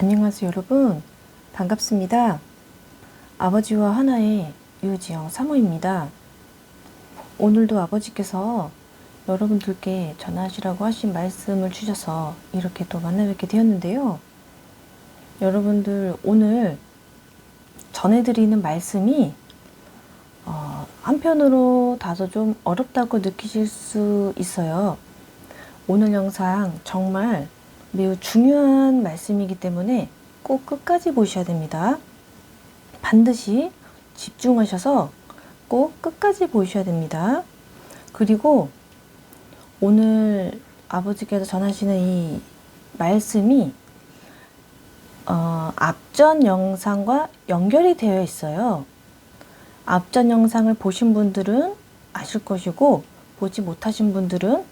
안녕하세요 여러분. 반갑습니다. 아버지와 하나의 유지영 사모입니다. 오늘도 아버지께서 여러분들께 전하시라고 하신 말씀을 주셔서 이렇게 또 만나 뵙게 되었는데요. 여러분들 오늘 전해드리는 말씀이 어, 한편으로 다소 좀 어렵다고 느끼실 수 있어요. 오늘 영상 정말 매우 중요한 말씀이기 때문에 꼭 끝까지 보셔야 됩니다. 반드시 집중하셔서 꼭 끝까지 보셔야 됩니다. 그리고 오늘 아버지께서 전하시는 이 말씀이 어, 앞전 영상과 연결이 되어 있어요. 앞전 영상을 보신 분들은 아실 것이고 보지 못하신 분들은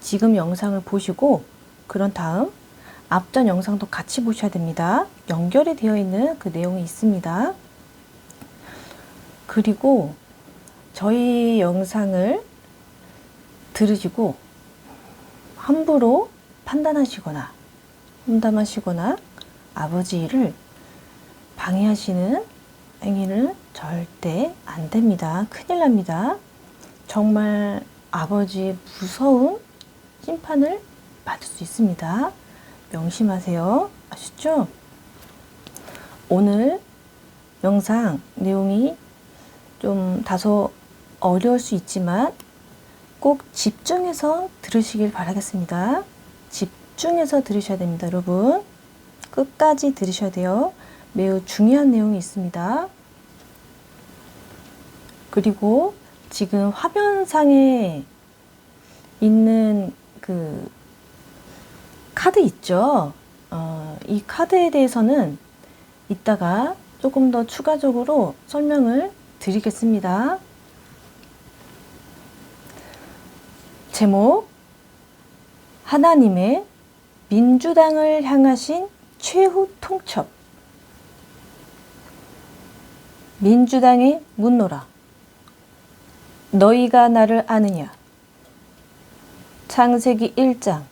지금 영상을 보시고 그런 다음 앞전 영상도 같이 보셔야 됩니다. 연결이 되어 있는 그 내용이 있습니다. 그리고 저희 영상을 들으시고 함부로 판단하시거나 험담하시거나 아버지를 방해하시는 행위는 절대 안 됩니다. 큰일 납니다. 정말 아버지의 무서운 심판을 받을 수 있습니다. 명심하세요. 아시죠? 오늘 영상 내용이 좀 다소 어려울 수 있지만 꼭 집중해서 들으시길 바라겠습니다. 집중해서 들으셔야 됩니다, 여러분. 끝까지 들으셔야 돼요. 매우 중요한 내용이 있습니다. 그리고 지금 화면상에 있는 그 카드 있죠. 어, 이 카드에 대해서는 이따가 조금 더 추가적으로 설명을 드리겠습니다. 제목 하나님의 민주당을 향하신 최후 통첩 민주당의 묻노라 너희가 나를 아느냐 창세기 1장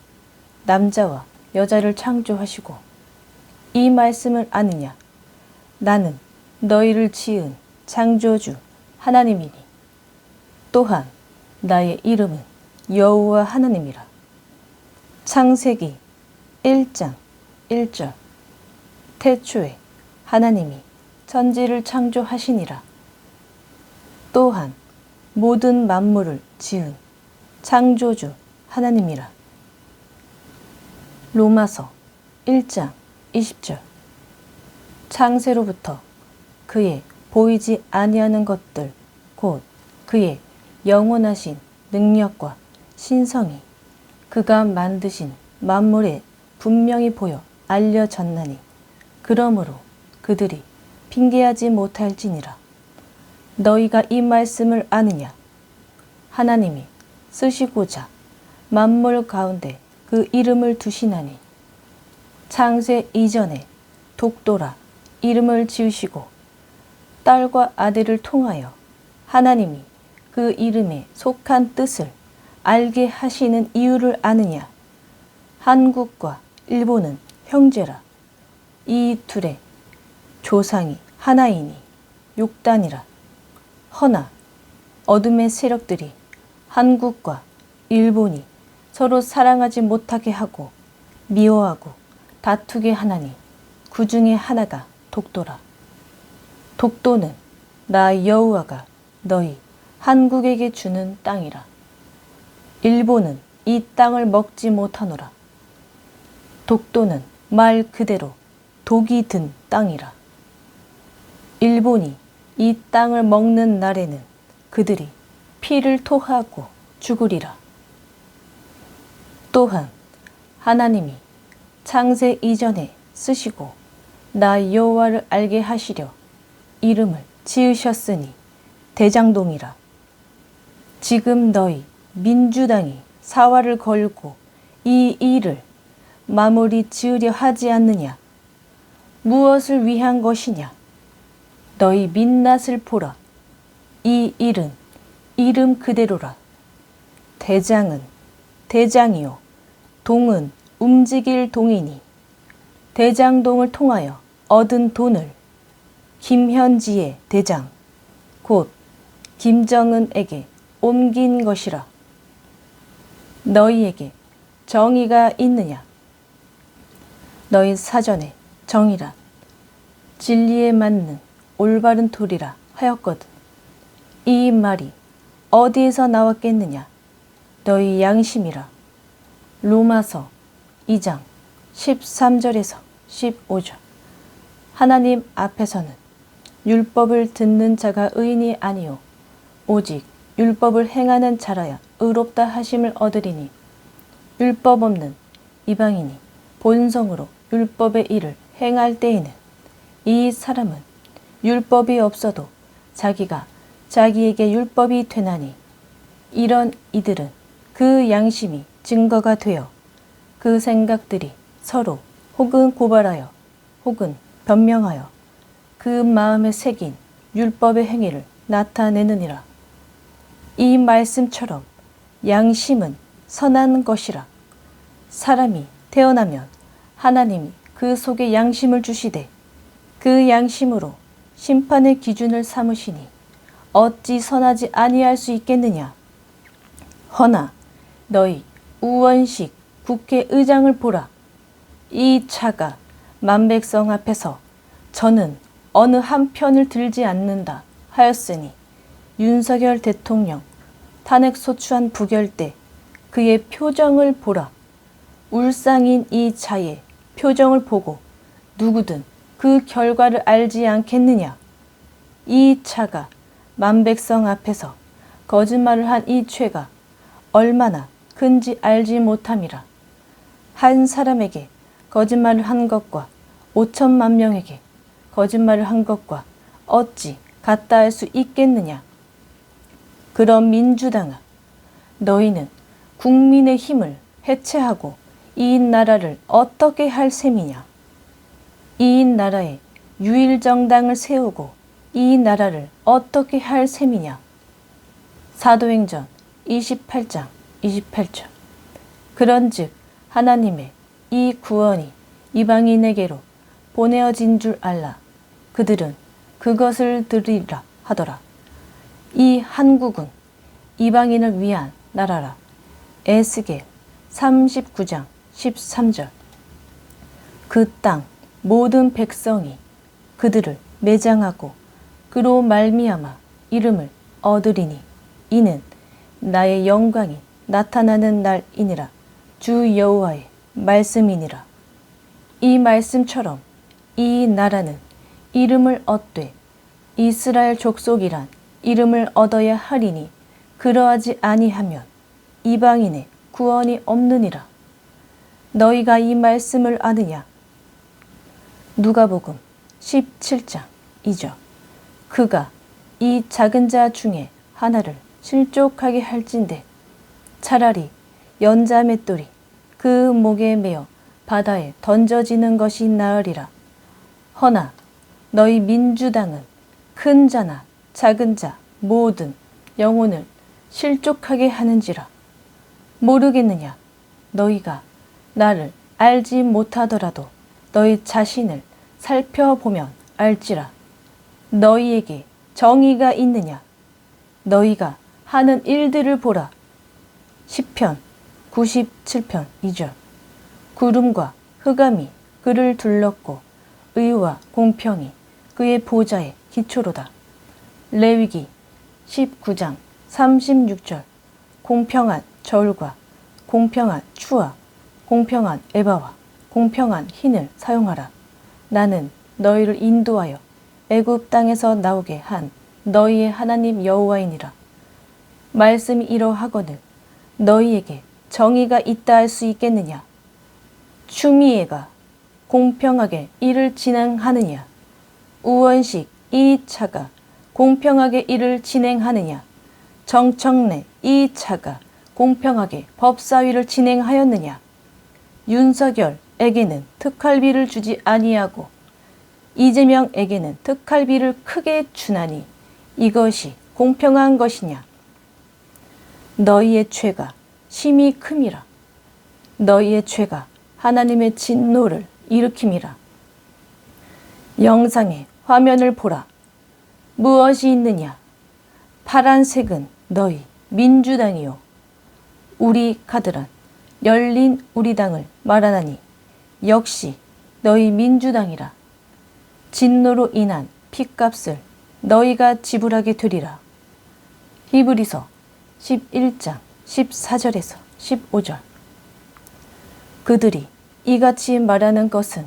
남자와 여자를 창조하시고 이 말씀을 아느냐? 나는 너희를 지은 창조주 하나님이니. 또한 나의 이름은 여호와 하나님이라. 창세기 1장 1절. 태초에 하나님이 천지를 창조하시니라. 또한 모든 만물을 지은 창조주 하나님이라 로마서 1장 20절. 창세로부터 그의 보이지 아니하는 것들 곧 그의 영원하신 능력과 신성이 그가 만드신 만물에 분명히 보여 알려졌나니 그러므로 그들이 핑계하지 못할지니라. 너희가 이 말씀을 아느냐? 하나님이 쓰시고자 만물 가운데 그 이름을 두시나니 창세 이전에 독도라 이름을 지으시고 딸과 아들을 통하여 하나님이 그 이름에 속한 뜻을 알게 하시는 이유를 아느냐? 한국과 일본은 형제라. 이 둘의 조상이 하나이니 육단이라. 허나 어둠의 세력들이 한국과 일본이 서로 사랑하지 못하게 하고 미워하고 다투게 하나니 그 중에 하나가 독도라. 독도는 나 여호와가 너희 한국에게 주는 땅이라. 일본은 이 땅을 먹지 못하노라. 독도는 말 그대로 독이 든 땅이라. 일본이 이 땅을 먹는 날에는 그들이 피를 토하고 죽으리라. 또한 하나님이 창세 이전에 쓰시고 나 여호와를 알게 하시려 이름을 지으셨으니 대장동이라. 지금 너희 민주당이 사활을 걸고 이 일을 마무리 지으려 하지 않느냐? 무엇을 위한 것이냐? 너희 민낯을 보라. 이 일은 이름 그대로라. 대장은 대장이요. 동은 움직일 동이니 대장동을 통하여 얻은 돈을 김현지의 대장 곧 김정은에게 옮긴 것이라. 너희에게 정의가 있느냐? 너희 사전에 정의란 진리에 맞는 올바른 도리라 하였거든. 이 말이 어디에서 나왔겠느냐? 너희 양심이라. 로마서 2장 13절에서 15절. 하나님 앞에서는 율법을 듣는 자가 의인이 아니요 오직 율법을 행하는 자라야 의롭다 하심을 얻으리니 율법 없는 이방인이 본성으로 율법의 일을 행할 때에는 이 사람은 율법이 없어도 자기가 자기에게 율법이 되나니 이런 이들은 그 양심이 증거가 되어 그 생각들이 서로 혹은 고발하여 혹은 변명하여 그 마음에 새긴 율법의 행위를 나타내느니라. 이 말씀처럼 양심은 선한 것이라. 사람이 태어나면 하나님이 그 속에 양심을 주시되 그 양심으로 심판의 기준을 삼으시니 어찌 선하지 아니할 수 있겠느냐. 허나 너희 우원식 국회의장을 보라. 이 차가 만백성 앞에서 저는 어느 한 편을 들지 않는다 하였으니 윤석열 대통령 탄핵 소추안 부결 때 그의 표정을 보라. 울상인 이 자의 표정을 보고 누구든 그 결과를 알지 않겠느냐. 이 차가 만백성 앞에서 거짓말을 한 이 죄가 얼마나 큰지 알지 못함이라. 한 사람에게 거짓말을 한 것과 오천만 명에게 거짓말을 한 것과 어찌 같다 할 수 있겠느냐? 그럼 민주당아, 너희는 국민의 힘을 해체하고 이 나라를 어떻게 할 셈이냐? 이 나라에 유일정당을 세우고 이 나라를 어떻게 할 셈이냐? 사도행전 28장 28절. 그런즉 하나님의 이 구원이 이방인에게로 보내어진 줄 알라. 그들은 그것을 들으리라 하더라. 이 한국은 이방인을 위한 나라라. 에스겔 39장 13절. 그 땅 모든 백성이 그들을 매장하고 그로 말미암아 이름을 얻으리니 이는 나의 영광이 나타나는 날이니라. 주 여호와의 말씀이니라. 이 말씀처럼 이 나라는 이름을 얻되 이스라엘 족속이란 이름을 얻어야 하리니 그러하지 아니하면 이방인의 구원이 없느니라. 너희가 이 말씀을 아느냐? 누가복음 17장 2절 그가 이 작은 자 중에 하나를 실족하게 할진대 차라리 연자 맷돌이 그 목에 매어 바다에 던져지는 것이 나으리라. 허나 너희 민주당은 큰 자나 작은 자 모든 영혼을 실족하게 하는지라. 모르겠느냐? 너희가 나를 알지 못하더라도 너희 자신을 살펴보면 알지라. 너희에게 정의가 있느냐? 너희가 하는 일들을 보라. 10편 97편 2절 구름과 흑암이 그를 둘렀고 의와 공평이 그의 보좌의 기초로다. 레위기 19장 36절 공평한 저울과 공평한 추와 공평한 에바와 공평한 흰을 사용하라. 나는 너희를 인도하여 애굽 땅에서 나오게 한 너희의 하나님 여호와이니라. 말씀이 이러하거늘 너희에게 정의가 있다 할 수 있겠느냐? 추미애가 공평하게 일을 진행하느냐? 우원식 이 차가 공평하게 일을 진행하느냐? 정청래 이 차가 공평하게 법사위를 진행하였느냐? 윤석열에게는 특활비를 주지 아니하고 이재명에게는 특활비를 크게 주나니 이것이 공평한 것이냐? 너희의 죄가 심히 큼이라. 너희의 죄가 하나님의 진노를 일으킴이라. 영상의 화면을 보라. 무엇이 있느냐? 파란색은 너희 민주당이요. 우리 카드란 열린 우리 당을 말하나니 역시 너희 민주당이라. 진노로 인한 핏값을 너희가 지불하게 되리라. 히브리서 11장 14절에서 15절. 그들이 이같이 말하는 것은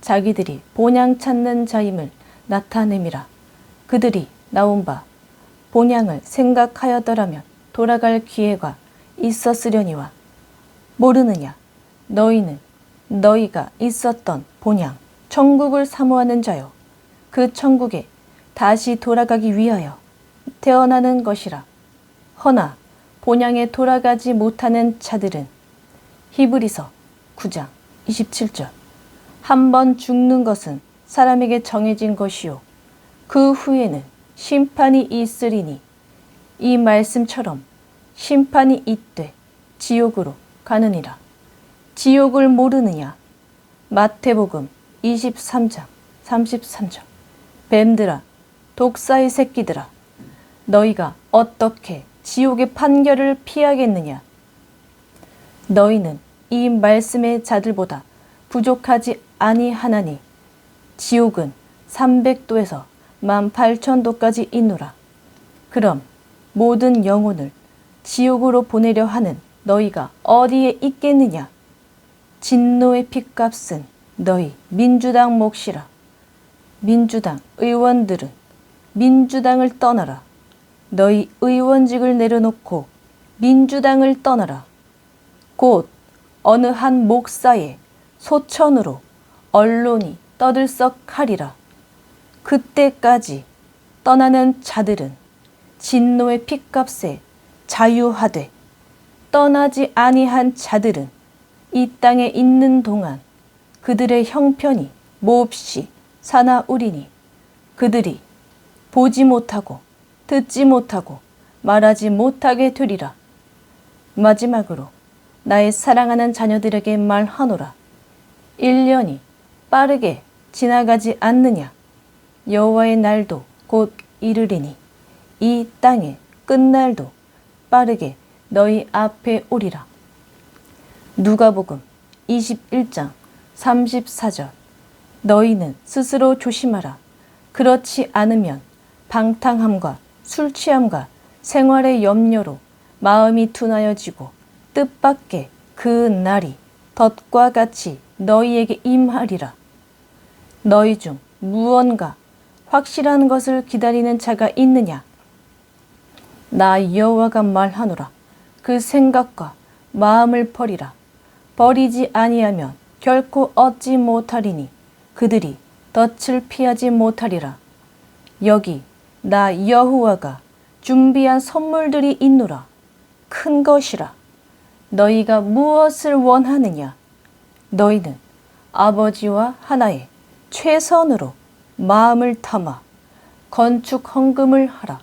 자기들이 본향 찾는 자임을 나타냄이라. 그들이 나온 바 본향을 생각하였더라면 돌아갈 기회가 있었으려니와 모르느냐 너희는 너희가 있었던 본향 천국을 사모하는 자요 그 천국에 다시 돌아가기 위하여 태어나는 것이라 허나 본향에 돌아가지 못하는 자들은 히브리서 9장 27절. 한 번 죽는 것은 사람에게 정해진 것이요. 그 후에는 심판이 있으리니 이 말씀처럼 심판이 있되 지옥으로 가느니라. 지옥을 모르느냐? 마태복음 23장 33절. 뱀들아 독사의 새끼들아 너희가 어떻게 지옥의 판결을 피하겠느냐 너희는 이 말씀의 자들보다 부족하지 아니하나니 지옥은 300도에서 18,000도까지 있노라. 그럼 모든 영혼을 지옥으로 보내려 하는 너희가 어디에 있겠느냐? 진노의 핏값은 너희 민주당 몫이라. 민주당 의원들은 민주당을 떠나라. 너희 의원직을 내려놓고 민주당을 떠나라. 곧 어느 한 목사의 소천으로 언론이 떠들썩하리라. 그때까지 떠나는 자들은 진노의 핏값에 자유하되 떠나지 아니한 자들은 이 땅에 있는 동안 그들의 형편이 몹시 사나우리니 그들이 보지 못하고 듣지 못하고 말하지 못하게 되리라. 마지막으로 나의 사랑하는 자녀들에게 말하노라. 1년이 빠르게 지나가지 않느냐. 여호와의 날도 곧 이르리니 이 땅의 끝날도 빠르게 너희 앞에 오리라. 누가복음 21장 34절 너희는 스스로 조심하라. 그렇지 않으면 방탕함과 술 취함과 생활의 염려로 마음이 둔하여지고 뜻밖의 그 날이 덫과 같이 너희에게 임하리라. 너희 중 무언가 확실한 것을 기다리는 자가 있느냐? 나 여호와가 말하노라. 그 생각과 마음을 버리라. 버리지 아니하면 결코 얻지 못하리니 그들이 덫을 피하지 못하리라. 여기 나 여호와가 준비한 선물들이 있노라. 큰 것이라. 너희가 무엇을 원하느냐? 너희는 아버지와 하나의 최선으로 마음을 담아 건축 헌금을 하라.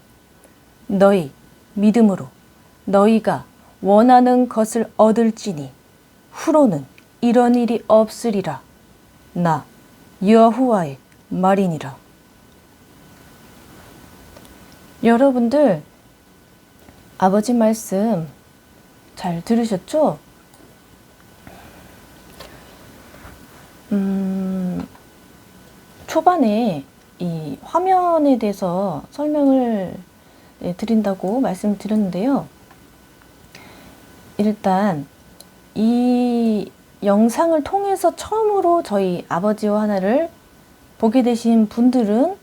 너희 믿음으로 너희가 원하는 것을 얻을지니 후로는 이런 일이 없으리라. 나 여호와의 말이니라. 여러분들 아버지 말씀 잘 들으셨죠? 음, 초반에 이 화면에 대해서 설명을 네, 드린다고 말씀드렸는데요. 일단 이 영상을 통해서 처음으로 저희 아버지와 하나를 보게 되신 분들은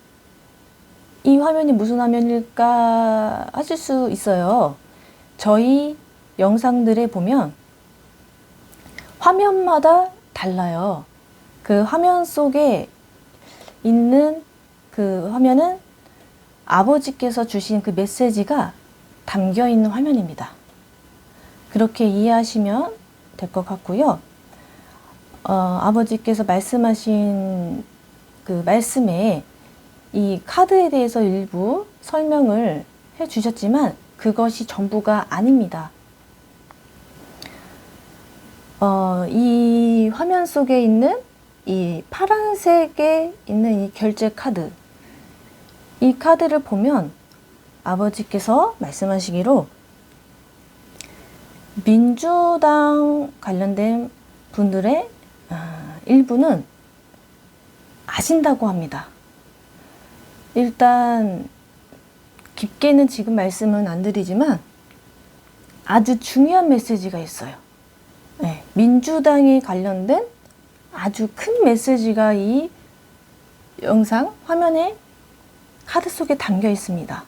이 화면이 무슨 화면일까 하실 수 있어요. 저희 영상들에 보면 화면마다 달라요. 그그 화면 속에 있는 그 화면은 아버지께서 주신 그 메시지가 담겨 있는 화면입니다. 그렇게 이해하시면 될 것 같고요. 어, 아버지께서 말씀하신 그 말씀에 이 카드에 대해서 일부 설명을 해 주셨지만 그것이 전부가 아닙니다. 어, 이 화면 속에 있는 이 파란색에 있는 이 결제 카드. 이 카드를 보면 아버지께서 말씀하시기로 민주당 관련된 분들의 아, 일부는 아신다고 합니다. 일단 깊게는 지금 말씀은 안 드리지만 아주 중요한 메시지가 있어요. 네, 민주당에 관련된 아주 큰 메시지가 이 영상 화면에 카드 속에 담겨 있습니다.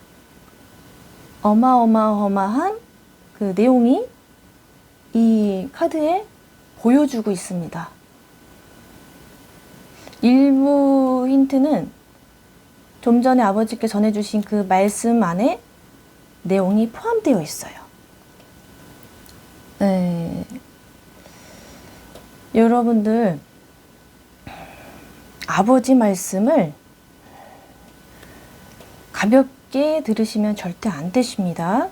어마어마어마한 그 내용이 이 카드에 보여주고 있습니다. 일부 힌트는 좀 전에 아버지께 전해주신 그 말씀 안에 내용이 포함되어 있어요. 네. 여러분들, 아버지 말씀을 가볍게 들으시면 절대 안 되십니다.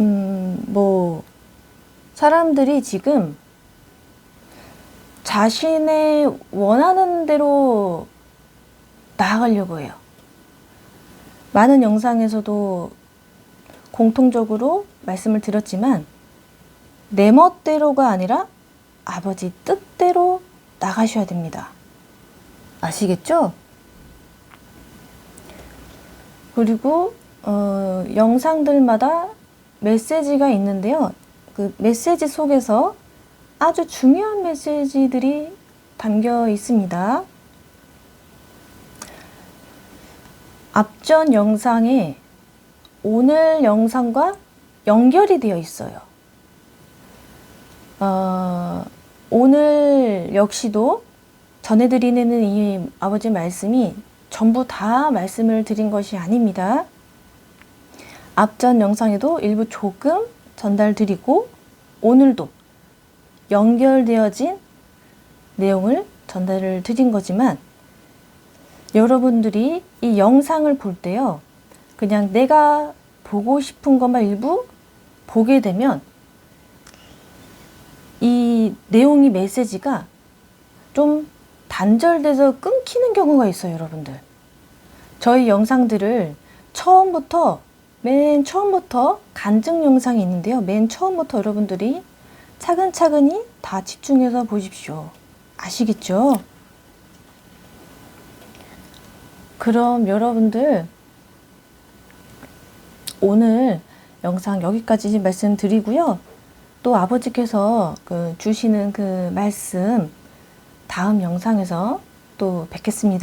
음, 뭐, 사람들이 지금 자신의 원하는 대로 나아가려고 해요. 많은 영상에서도 공통적으로 말씀을 드렸지만, 내 멋대로가 아니라 아버지 뜻대로 나가셔야 됩니다. 아시겠죠? 그리고 어, 영상들마다 메시지가 있는데요. 그 메시지 속에서 아주 중요한 메시지들이 담겨 있습니다. 앞전 영상에 오늘 영상과 연결이 되어 있어요. 어, 오늘 역시도 전해드리는 이 아버지 말씀이 전부 다 말씀을 드린 것이 아닙니다. 앞전 영상에도 일부 조금 전달드리고 오늘도 연결되어진 내용을 전달을 드린 거지만 여러분들이 이 영상을 볼 때요. 그냥 내가 보고 싶은 것만 일부 보게 되면 이 내용이 메시지가 좀 단절돼서 끊기는 경우가 있어요, 여러분들. 저희 영상들을 처음부터 맨 처음부터 간증 영상이 있는데요. 맨 처음부터 여러분들이 차근차근히 다 집중해서 보십시오. 아시겠죠? 그럼 여러분들 오늘 영상 여기까지 말씀드리고요. 또 아버지께서 그 주시는 그 말씀 다음 영상에서 또 뵙겠습니다.